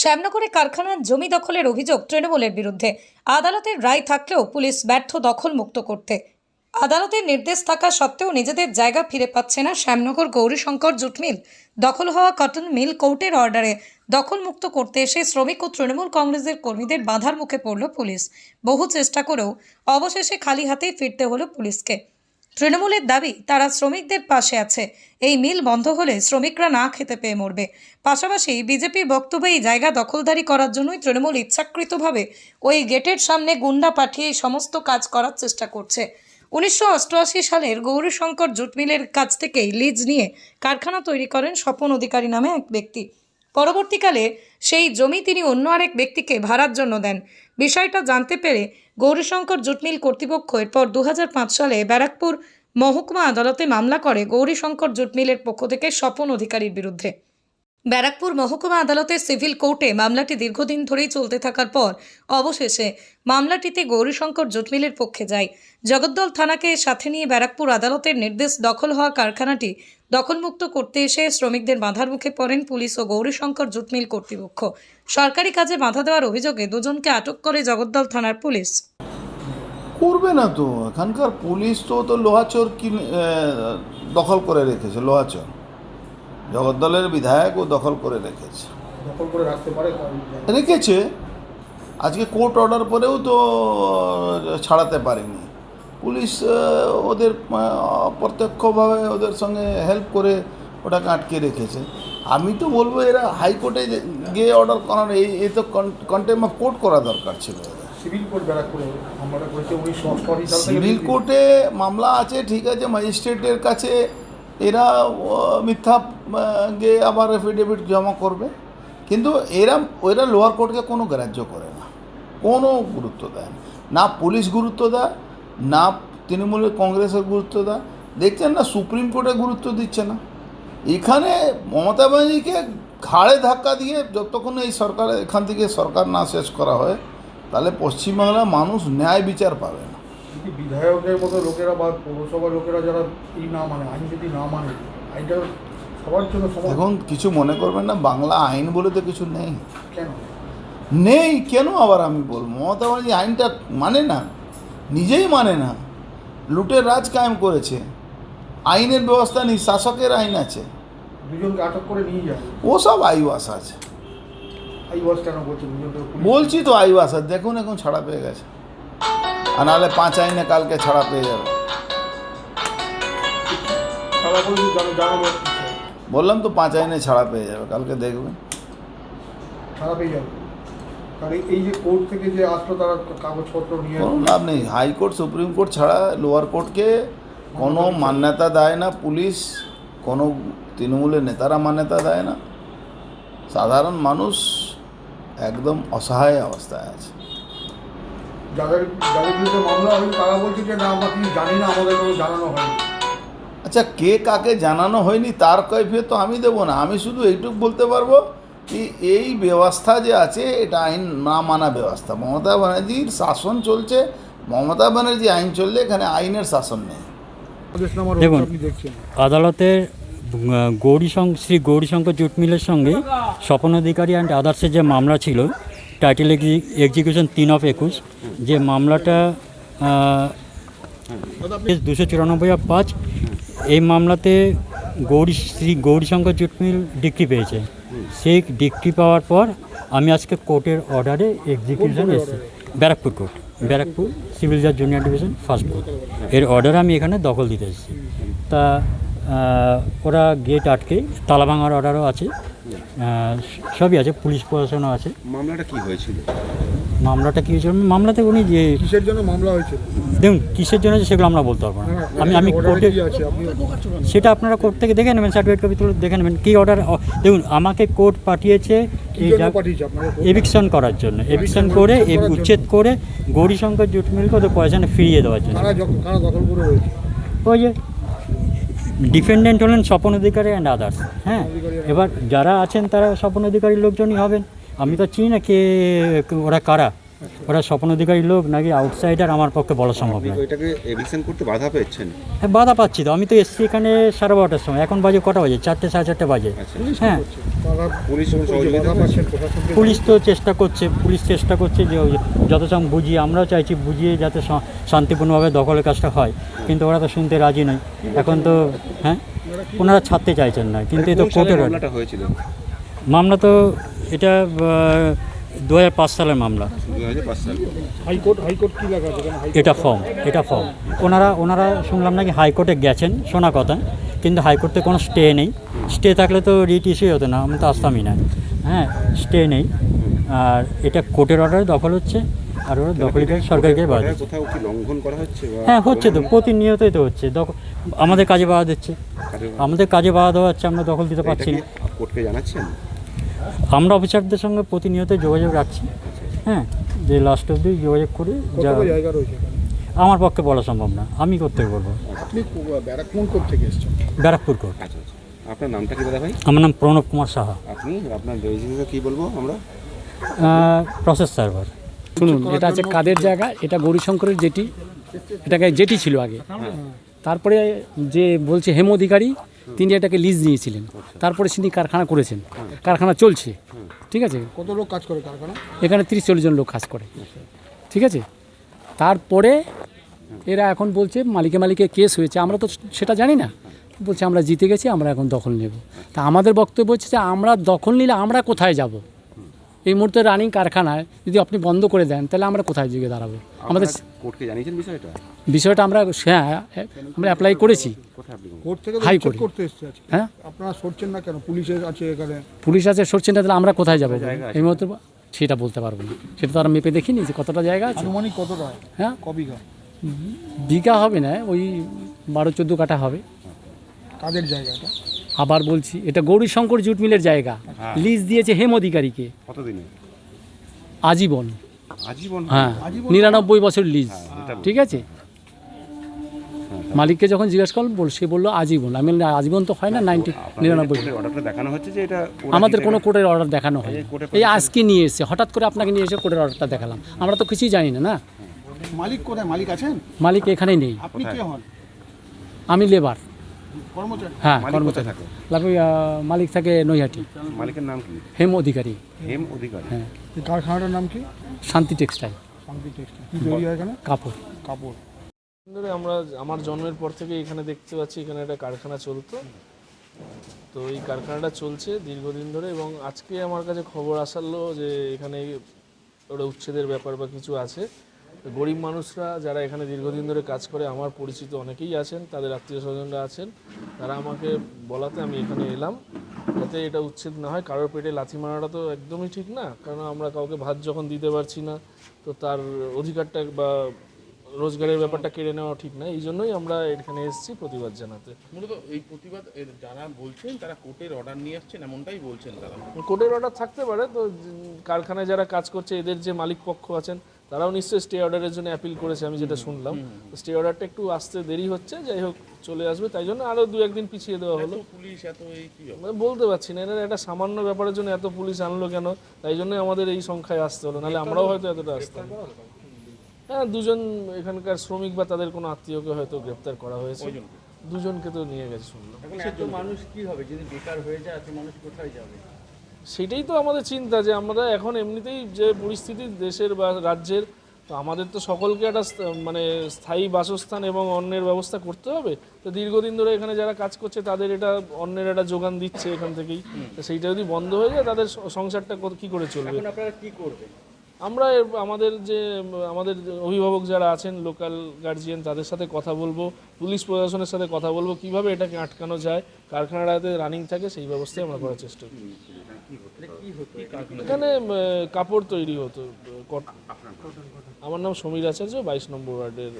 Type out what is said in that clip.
শ্যামনগরে কারখানার জমি দখলের অভিযোগ তৃণমূলের বিরুদ্ধে। আদালতের রায় থাকলেও পুলিশ ব্যর্থ দখল মুক্ত করতে। আদালতের নির্দেশ থাকা সত্ত্বেও নিজেদের জায়গা ফিরে পাচ্ছে না শ্যামনগর গৌরীশঙ্কর জুট মিল দখল হওয়া কটন মিল কোর্টের অর্ডারে দখলমুক্ত করতে এসে শ্রমিক ও তৃণমূল কংগ্রেসের কর্মীদের বাধার মুখে পড়ল পুলিশ। বহু চেষ্টা করেও অবশেষে খালি হাতেই ফিরতে হলো পুলিশকে। তৃণমূলের দাবি, তারা শ্রমিকদের পাশে আছে। এই মিল বন্ধ হলে শ্রমিকরা না খেতে পেয়ে মরবে। পাশাপাশি বিজেপির বক্তব্যে এই জায়গা দখলদারি করার জন্যই তৃণমূল ইচ্ছাকৃতভাবে ওই গেটের সামনে গুন্ডা পাঠিয়ে সমস্ত কাজ করার চেষ্টা করছে। উনিশশো অষ্টআশি সালের গৌরীশঙ্কর জুট মিলের কাছ থেকেই লিজ নিয়ে কারখানা তৈরি করেন স্বপন অধিকারী নামে এক ব্যক্তি। পরবর্তীকালে সেই জমি তিনি অন্য আরেক ব্যক্তিকে ভাড়ার জন্য দেন। বিষয়টা জানতে পেরে গৌরীশঙ্কর জুটমিল কর্তৃপক্ষ এরপর দু হাজার পাঁচ সালে ব্যারাকপুর মহকুমা আদালতে মামলা করে গৌরীশঙ্কর জুটমিলের পক্ষ থেকে স্বপন অধিকারীর বিরুদ্ধে। ব্যারাকপুর মহকুমা আদালতের সিভিল কোর্টে মামলাটি দীর্ঘদিন ধরেই চলতে থাকার পর অবশেষে মামলাটিতে গৌরীশঙ্কর জুটমিলের পক্ষে যায়। জগদ্দল থানাকে সাথে নিয়ে ব্যারাকপুর আদালতের নির্দেশ দখল হওয়া কারখানাটি দখলমুক্ত করতে এসে শ্রমিকদের বাধার মুখে পড়েন পুলিশ ও গৌরীশঙ্কর জুটমিল কর্তৃপক্ষ। সরকারি কাজে বাধা দেওয়ার অভিযোগে দুজনকে আটক করে জগদ্দল থানার পুলিশ। করবে না তো। এখানকার পুলিশ তো তো লোহাচোর কিনে দখল করে রেখেছে, লোহাচোর। জগদ্দলের বিধায়ক ও দখল করে রেখেছে রেখেছে। আজকে কোর্ট অর্ডার পরেও তো ছাড়াতে পারেনি। পুলিশ ওদের প্রত্যক্ষভাবে ওদের সঙ্গে হেল্প করে ওটাকে আটকে রেখেছে। আমি তো বলব এরা হাইকোর্টে গিয়ে অর্ডার করার এই এই তো কন্টেম অফ কোর্ট করা দরকার ছিল সিভিল কোর্টে মামলা আছে ঠিক আছে ম্যাজিস্ট্রেটের কাছে এরা মিথ্যা গিয়ে আবার এফিডেভিট জমা করবে। কিন্তু এরা, ওরা লোয়ার কোর্টকে কোনো গ্রাহ্য করে না। কোনো গুরুত্ব দেয় না। না পুলিশ গুরুত্ব দেয়, না তৃণমূলের কংগ্রেসের গুরুত্ব দেয়। দেখছেন না, সুপ্রিম কোর্টে গুরুত্ব দিচ্ছে না। এখানে মমতা ব্যানার্জিকে ঘাড়ে ধাক্কা দিয়ে যতক্ষণ এই সরকার, এখান থেকে সরকার না শেষ করা হয়, তাহলে পশ্চিমবাংলার মানুষ ন্যায় বিচার পাবে না। যদি বিধায়কের মতো লোকেরা বা পৌরসভার লোকেরা যারা এই না মানে আইন যদি না মানে আইনটা সবার জন্য এখন কিছু মনে করবেন না বাংলা আইন বলে তো কিছু নেই। কেন? নেই কেন আবার আমি বলব? মমতা ব্যানার্জি আইনটা মানে না নিজেই মানে না। লুটের রাজ কায়েম করেছে। আইনের ব্যবস্থা নেই শাসকের আইন আছে। দুজনকে আটক করে নিয়ে যায় ও সব আইওয়াস আছে। বলছে বলছি তো আইওয়াস দেখুন এখন ছাড়া পেয়ে গেছে। আর নাহলে পাঁচ আইনে কালকে ছাড়া পেয়ে যাবে। বললাম তো পাঁচ আইনে ছাড়া পেয়ে যাবে কালকে দেখবেন ছাড়া পেয়ে যাবে। এই যে কোর্ট থেকে যে আসলো তারা কাগজপত্র নিয়ে লাভ নেই। হাইকোর্ট সুপ্রিম কোর্ট ছাড়া লোয়ার কোর্টকে কোনো মান্যতা দেয় না পুলিশ কোনো তৃণমূলের নেতারা মান্যতা দেয় না। সাধারণ মানুষ একদম অসহায় অবস্থায় আছে। যাদের যাদের বিরুদ্ধে মামলা হয়েছে তারা বলছে যে না আমরা কিছু জানি না আমাদের কোনো জানানো হয়নি। আচ্ছা কে কাকে জানানো হয়নি তার কৈফিয়ত তো আমি দেবো না। আমি শুধু এইটুকু বলতে পারব কি এই ব্যবস্থা যে আছে এটা আইন না মানা ব্যবস্থা। মমতা ব্যানার্জির শাসন চলছে। মমতা ব্যানার্জি আইন চললে এখানে আইনের শাসন নেই। দেখুন। আদালতের গৌরীশঙ্ক শ্রী গৌরীশঙ্কর জুট মিলের সঙ্গে স্বপন অধিকারী অ্যান্ড আদার্সের যে মামলা ছিল টাইটেল এক্সিকিউশন তিন অফ একুশ, যে মামলাটা দুশো চুরানব্বই অফ পাঁচ, এই মামলাতে Gauri, Shri Gaurishankar jute mill decree পেয়েছে। সেই ডিগ্রি পাওয়ার পর আমি আজকে কোর্টের অর্ডারে এক্সিকিউশন এসেছি। ব্যারাকপুর কোর্ট, ব্যারাকপুর সিভিল জাজ জুনিয়র ডিভিশন ফার্স্ট কোর্ট। এর অর্ডার আমি এখানে দখল দিতে এসেছি। তা ওরা গেট আটকে তালা ভাঙার অর্ডারও আছে। সবই আছে পুলিশ প্রশাসনও আছে। মামলাটা কি হয়েছিল? মামলাটা কী হয়েছিল? মামলাতে উনি যে কিসের জন্য মামলা হয়েছিল? দেখুন কিসের জন্য সেগুলো আমরা বলতে পারব না। আমি আমি order কোর্টে সেটা আপনারা কোর্ট থেকে দেখে নেবেন সার্টিফিকেট কপি তুলে দেখে নেবেন কী অর্ডার দেখুন আমাকে কোর্ট পাঠিয়েছে এই জন্য যা- পাঠিয়েছে আপনারা এভিকশন করার জন্য। এভিকশন করে এ- উচ্ছেদ করে গৌরীশঙ্কর জুট মিলকে ওদের পয়সাটা ফিরিয়ে দেওয়ার জন্য। ওই যে ডিফেন্ডেন্ট হলেন স্বপন অধিকারী অ্যান্ড আদার্স হ্যাঁ? এবার যারা আছেন তারা স্বপন অধিকারীর লোকজনই হবেন। আমি তো চিনি না কে, ওরা কারা। ওরা স্বপ্ন অধিকারী লোক নাকি আউটসাইডার আমার পক্ষে বলা সম্ভব নয়। ওইটাকে এভিকশন করতে বাধা পেয়েছেন? হ্যাঁ বাধা পাচ্ছি তো। আমি তো এসছি এখানে সাড়ে বারোটার সময়। এখন বাজে কটা বাজে? চারটে সাড়ে চারটে বাজে। আচ্ছা। হ্যাঁ। পুলিশ তো চেষ্টা করছে পুলিশ চেষ্টা করছে যে যত সম বুঝিয়ে আমরাও চাইছি বুঝিয়ে যাতে শান্তিপূর্ণভাবে দখলের কাজটা হয়। কিন্তু ওরা তো শুনতে রাজি নয়। এখন তো হ্যাঁ? ওনারা ছাড়তে চাইছেন না। কিন্তু এ তো কোর্টের মামলা তো এটা দু হাজার পাঁচ সালের মামলা। হাইকোর্ট হাইকোর্ট কি এটা ফর্ম এটা ফর্ম ওনারা ওনারা শুনলাম নাকি হাইকোর্টে গেছেন শোনা কথা। কিন্তু হাইকোর্টে কোনো স্টে নেই। স্টে থাকলে তো রিট ইস্যুই হতো না আমি তো আসতামই না। হ্যাঁ স্টে নেই। আর এটা কোর্টের অর্ডারে দখল হচ্ছে আর ওরা দখলকে সরকারকে বাধা কোথাও কি লঙ্ঘন করা হচ্ছে হ্যাঁ হচ্ছে তো প্রতিনিয়তই তো হচ্ছে। দখল আমাদের কাজে বাধা দিচ্ছে। আমাদের কাজে বাধা দেওয়া হচ্ছে আমরা দখল দিতে পারছি না। কোর্টকে জানাচ্ছেন? আমরা অফিসারদের সঙ্গে প্রতিনিয়ত যোগাযোগ রাখছি হ্যাঁ যে লাস্ট অবধি যোগাযোগ করে যা জায়গা রয়েছে আমার পক্ষে বলা সম্ভব না আমি করতে বলব। আপনি কো- কোর্ট থেকে এসেছেন? ব্যারাকপুর কোর্ট। আচ্ছা আচ্ছা। আপনার নামটা কি দাদা ভাই? আমার নাম প্রণব কুমার সাহা। আপনি আপনার রেজিস্ট্রেশনটা কি বলব আমরা? প্রসেস সার্ভার শুনুন এটা আছে কাদের জায়গা? এটা গৌরীশঙ্করের জেটি। এটাকে জেটি ছিল আগে। তারপরে যে বলছে হেম অধিকারী তিনি এটাকে লিজ নিয়েছিলেন তারপরে তিনি কারখানা করেছেন। কারখানা চলছে। ঠিক আছে? কত লোক কাজ করে কারখানা? এখানে তিরিশ চল্লিশ জন লোক কাজ করে। ঠিক আছে? তারপরে এরা এখন বলছে মালিকে মালিকে কেস হয়েছে। আমরা তো সেটা জানি না। বলছে আমরা জিতে গেছি আমরা এখন দখল নেব। তা আমাদের বক্তব্য হচ্ছে যে আমরা দখল নিলে আমরা কোথায় যাব? এই মুহূর্তে রানিং কারখানায় যদি আপনি বন্ধ করে দেন তাহলে আমরা কোথায় গিয়ে দাঁড়াবো? আমাদের কোর্টকে জানিয়েছেন বিষয়টা? বিষয়টা আমরা হ্যাঁ আমরা অ্যাপ্লাই করেছি। কোর্ট থেকে করতে এসছে হ্যাঁ? আপনারা সরছেন না কেন? পুলিশ আছে এখানে। পুলিশ আছে সরছে না তাহলে আমরা কোথায় যাব? এই মুহূর্তে সেটা বলতে পারব না। সেটা তো আর মেপে দেখিনি যে কতটা জায়গা আছে। আনুমানিক কতটা হ্যাঁ? ক বিঘা? বিঘা হবে না ওই বারো চোদ্দ কাঠা হবে। কাদের জায়গা এটা? আবার বলছি এটা গৌরীশঙ্কর জুট মিলের জায়গা লিজ দিয়েছে হেম অধিকারীকে। আজীবন। আজীবন হ্যাঁ নিরানব্বই বছর লিজ। ঠিক আছে? মালিককে যখন জিজ্ঞেস করলাম বল সে বলল আজীবন। আমি আজীবন তো হয় না নাইনটি নিরানব্বই। দেখানো হচ্ছে যে এটা আমাদের কোনো কোর্টের অর্ডার দেখানো হয় এই আজকে নিয়ে এসে হঠাৎ করে আপনাকে নিয়ে এসে কোর্টের অর্ডারটা দেখালাম। আমরা তো কিছুই জানি না না? মালিক কোথায়? মালিক আছেন? মালিক এখানে নেই। আপনি কে হন? আমি লেবার হ্যাঁ মালিক কর্মচারী। থাকে? মালিক থাকে নৈহাটি। মালিকের নাম কি? হেম অধিকারী। হেম অধিকারী? হ্যাঁ। কারখানাটার নাম কি? শান্তি টেক্সটাইল। শান্তি টেক্সটাইল। কি তৈরি হয় এখানে? কাপড়। কাপড়। ধরে আমরা আমার জন্মের পর থেকে এখানে দেখতে পাচ্ছি এখানে একটা কারখানা চলতো। তো এই কারখানাটা চলছে দীর্ঘদিন ধরে এবং আজকে আমার কাছে খবর আসালো যে এখানে ওটা উচ্ছেদের ব্যাপার বা কিছু আছে। গরিব মানুষরা যারা এখানে দীর্ঘদিন ধরে কাজ করে আমার পরিচিত অনেকেই আছেন তাদের আত্মীয় স্বজনরা আছেন। তারা আমাকে বলাতে আমি এখানে এলাম যাতে এটা উচ্ছেদ না হয়। কারোর পেটে লাথি মারাটা তো একদমই ঠিক না কারণ আমরা কাউকে ভাত যখন দিতে পারছি না তো তার অধিকারটা বা রোজগারের ব্যাপারটা কেড়ে নেওয়া ঠিক না। এই জন্যই আমরা এখানে এসেছি প্রতিবাদ জানাতে। মূলত এই প্রতিবাদ যারা বলছেন তারা কোর্টের অর্ডার নিয়ে আসছেন এমনটাই বলছেন তারা? কোর্টের অর্ডার থাকতে পারে তো কারখানায় যারা কাজ করছে এদের যে মালিক পক্ষ আছেন তারাও নিশ্চয়ই স্টে অর্ডারের জন্য অ্যাপিল করেছে আমি যেটা শুনলাম। স্টে অর্ডারটা একটু আসতে দেরি হচ্ছে যাই হোক চলে আসবে তাই জন্য আরও দু একদিন পিছিয়ে দেওয়া হলো। পুলিশ এত এই মানে বলতে পারছি না এনারা একটা সামান্য ব্যাপারের জন্য এত পুলিশ আনলো কেন? তাই জন্যই আমাদের এই সংখ্যায় আসতে হলো নাহলে আমরাও হয়তো এতটা আসতাম। হ্যাঁ দুজন এখানকার শ্রমিক বা তাদের কোনো আত্মীয়কে হয়তো গ্রেপ্তার করা হয়েছে। দুজনকে তো নিয়ে গেছে শুনলাম। মানুষ কি হবে? যদি বেকার হয়ে যায় মানুষ কোথায় যাবে? সেটাই তো আমাদের চিন্তা যে আমরা এখন এমনিতেই যে পরিস্থিতি দেশের বা রাজ্যের তো আমাদের তো সকলকে একটা মানে স্থায়ী বাসস্থান এবং অন্যের ব্যবস্থা করতে হবে। তো দীর্ঘদিন ধরে এখানে যারা কাজ করছে তাদের এটা অন্যের একটা যোগান দিচ্ছে এখান থেকেই। তো সেইটা যদি বন্ধ হয়ে যায় তাদের সংসারটা কি করে চলবে? আপনারা কি করবেন? আমরা আমাদের যে আমাদের অভিভাবক যারা আছেন লোকাল গার্জিয়ান তাদের সাথে কথা বলব পুলিশ প্রশাসনের সাথে কথা বলব কীভাবে এটাকে আটকানো যায় কারখানাটা যাতে রানিং থাকে সেই ব্যবস্থাই আমরা করার চেষ্টা করি। এখানে কাপড় তৈরি হতো আমার নাম সমীর আচার্য বাইশ নম্বর ওয়ার্ডের